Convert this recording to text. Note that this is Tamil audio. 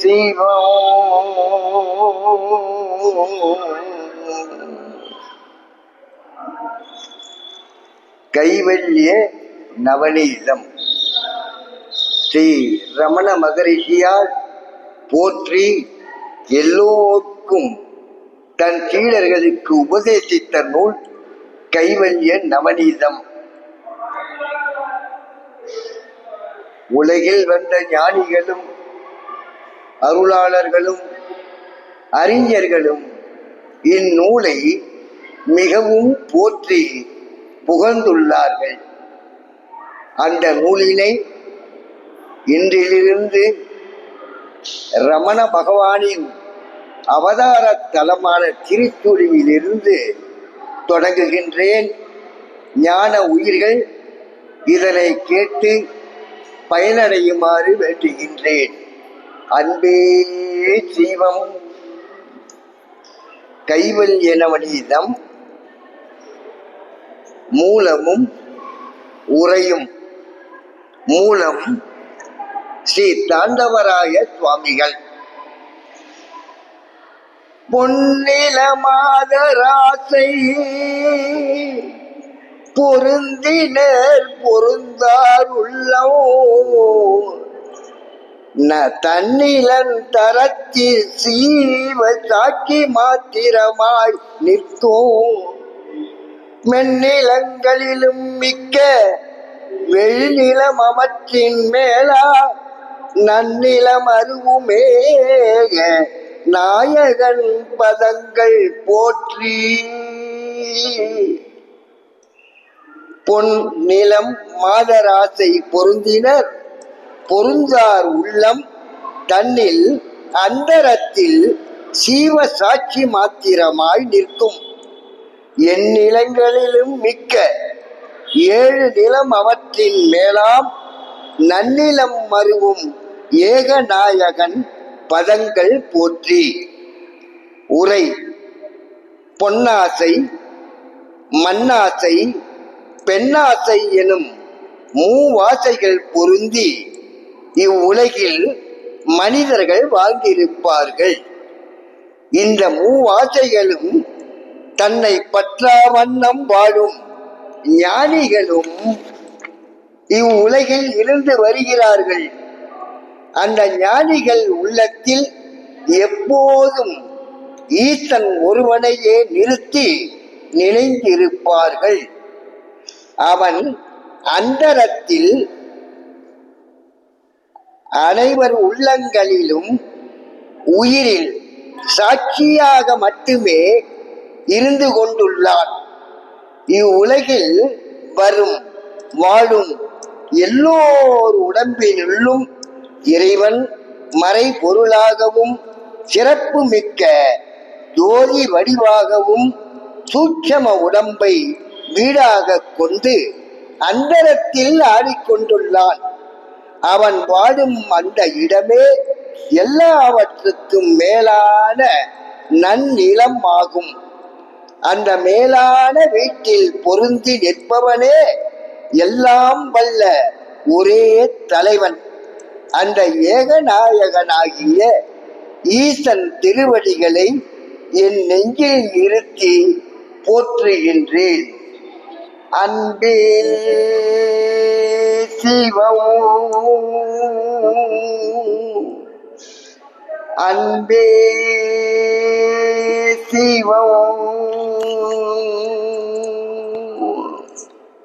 சிவம் கைவல்ய நவநீதம். ஸ்ரீ ரமண மகரிஷியால் போற்றி எல்லோருக்கும் தன் சீடர்களுக்கு உபதேசித்த நூல் கைவல்ய நவநீதம். உலகில் வந்த ஞானிகளும் அருளாளர்களும் அறிஞர்களும் இந்நூலை மிகவும் போற்றி புகழ்ந்துள்ளார்கள். அந்த நூலினை இன்றிலிருந்து ரமண பகவானின் அவதார தலமான திருச்சுழியிலிருந்து தொடங்குகின்றேன். ஞான உயிர்கள் இதனை கேட்டு பயனடையுமாறு வேண்டுகின்றேன். அன்பே சிவம் கைவல்யனவனிதம் மூலமும் உரையும் மூலம் ஸ்ரீ தாண்டவராய சுவாமிகள். பொன்னில மாதராசை பொருந்தினர் பொருந்தார் உள்ளோ ந தன்னிலன் தரத்தி சீவ சாக்கி மாத்திரமாய் நிற்கும் மென்னிலங்களிலும் மிக்க வெளிநிலம் அவற்றின் மேலா நன்னிலம் அருவுமேக நாயகன் பதங்கள் போற்றி. பொன் நிலம் மாதராசை பொருந்தினர். பொருந்தார் உள்ளம் தன்னில் அந்தரத்தில் சீவ சாட்சி மாத்திரமாய் நிற்கும். என் நிலங்களிலும் மிக்க ஏழு நிலம் அவற்றின் மேலாம் நன்னிலம் மருவும் ஏகநாயகன் பதங்கள் போற்றி. உரை பொன்னாசை மண்ணாசை பெண்ணாசை எனும் மூவாசைகள் பொருந்தி இவ்வுலகில் மனிதர்கள் வாழ்ந்திருப்பார்கள். இந்த மூவாசைகளும் தன்னை பற்றா வண்ணம் வாழும் ஞானிகளும் இவ்வுலகில் இருந்து வருகிறார்கள். அந்த ஞானிகள் உள்ளத்தில் எப்போதும் ஈசன் ஒருவனையே நிறுத்தி நினைந்திருப்பார்கள். அவன் அந்தரத்தில் அனைவர் உள்ளங்களிலும் உயிரில் சாட்சியாக மட்டுமே இருந்து கொண்டுள்ளான் இவ்வுலகில் வரும் வாழும் எல்லோர் உடம்பினுள்ளும் இறைவன் மறைபொருளாகவும் சிறப்பு மிக்க ஜோதி வடிவாகவும் சூட்சம உடம்பை வீடாக கொண்டு அந்தரத்தில் ஆடிக்கொண்டுள்ளான். அவன் வாழும் அந்த இடமே எல்லாவற்றுக்கும் மேலான நன்னிலம் ஆகும் அந்த மேலான வீட்டில் பொருந்தி நிற்பவனே எல்லாம் வல்ல ஒரே தலைவன். அந்த ஏகநாயகனாகிய ஈசன் திருவடிகளை என் நெஞ்சில் இருத்தி போற்றுகின்றேன். அன்பே சிவம் அன்பே சிவம்